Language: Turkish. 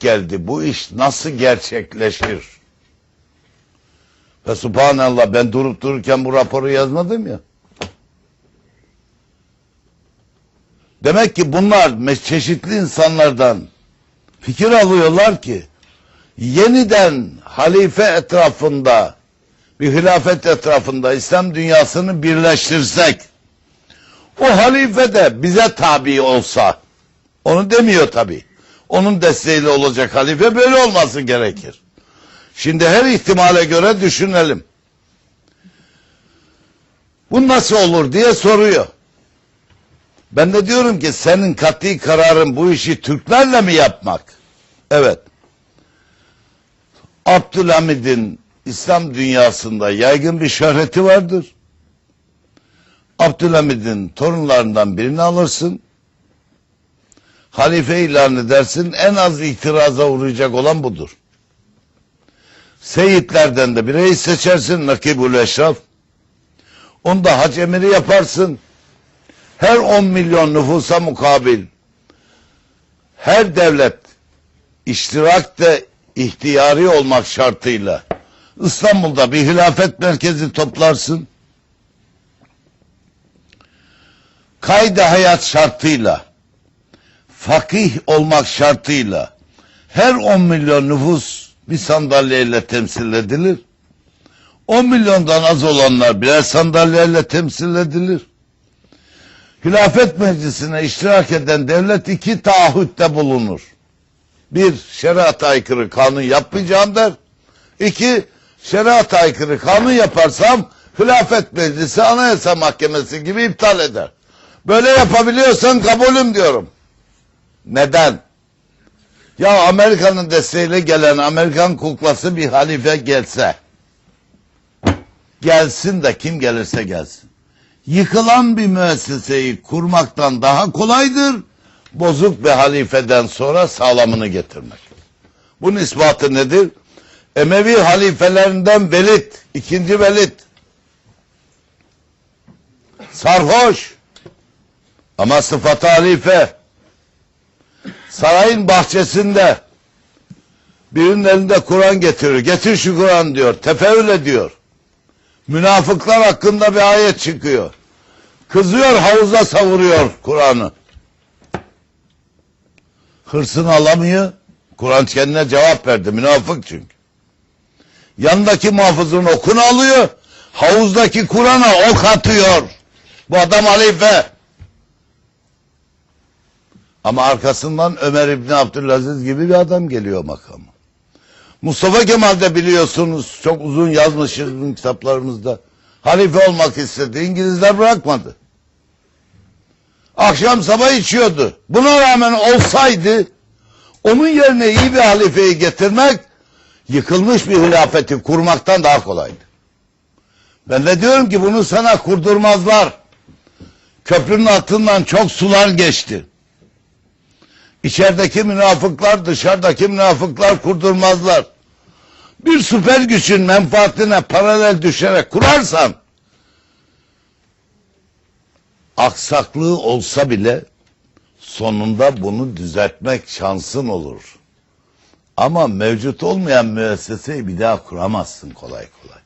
geldi. Bu iş nasıl gerçekleşir? Ve subhanallah ben durup dururken bu raporu yazmadım ya. Demek ki bunlar çeşitli insanlardan fikir alıyorlar ki yeniden halife etrafında bir hilafet etrafında İslam dünyasını birleştirsek o halife de bize tabi olsa onu demiyor tabi. Onun desteğiyle olacak halife böyle olması gerekir. Şimdi her ihtimale göre düşünelim. Bu nasıl olur diye soruyor. Ben de diyorum ki senin kat'i kararın bu işi Türklerle mi yapmak? Evet. Abdülhamid'in İslam dünyasında yaygın bir şöhreti vardır. Abdülhamid'in torunlarından birini alırsın. Halife ilan edersin. En az itiraza uğrayacak olan budur. Seyitlerden de bir seçersin. Nakibul Eşraf. Onu da hac emiri yaparsın. Her 10 milyon nüfusa mukabil her devlet iştirakte ihtiyari olmak şartıyla İstanbul'da bir hilafet merkezi toplarsın. Kayda hayat şartıyla fakih olmak şartıyla her 10 milyon nüfus bir sandalyeyle temsil edilir. 10 milyondan az olanlar birer sandalyeyle temsil edilir. Hilafet meclisine iştirak eden devlet iki taahhütte bulunur. Bir, şeriata aykırı kanun yapmayacağım der. İki, şeriata aykırı kanun yaparsam hilafet meclisi anayasa mahkemesi gibi iptal eder. Böyle yapabiliyorsan kabulüm diyorum. Neden? Ya Amerika'nın desteğiyle gelen Amerikan kuklası bir halife gelse, gelsin de kim gelirse gelsin. Yıkılan bir müesseseyi kurmaktan daha kolaydır, bozuk bir halifeden sonra sağlamını getirmek. Bunun ispatı nedir? Emevi halifelerinden Velid, ikinci Velid. Sarhoş. Ama sıfatı halife. Sarayın bahçesinde birinin elinde Kur'an getirir. Getir şu Kur'an diyor. Tefeül ediyor. Münafıklar hakkında bir ayet çıkıyor. Kızıyor havuza savuruyor Kur'an'ı. Hırsını alamıyor. Kur'an kendine cevap verdi. Münafık çünkü. Yanındaki muhafızın okunu alıyor. Havuzdaki Kur'an'a ok atıyor. Bu adam halife. Ama arkasından Ömer İbni Abdülaziz gibi bir adam geliyor makama. Mustafa Kemal de biliyorsunuz çok uzun yazmışız kitaplarımızda. Halife olmak istedi. İngilizler bırakmadı. Akşam sabah içiyordu. Buna rağmen olsaydı onun yerine iyi bir halifeyi getirmek yıkılmış bir hilafeti kurmaktan daha kolaydı. Ben de diyorum ki bunu sana kurdurmazlar. Köprünün altından çok sular geçti. İçerideki münafıklar dışarıdaki münafıklar kurdurmazlar. Bir süper gücün menfaatine paralel düşerek kurarsan aksaklığı olsa bile sonunda bunu düzeltmek şansın olur. Ama mevcut olmayan müesseseyi bir daha kuramazsın kolay kolay.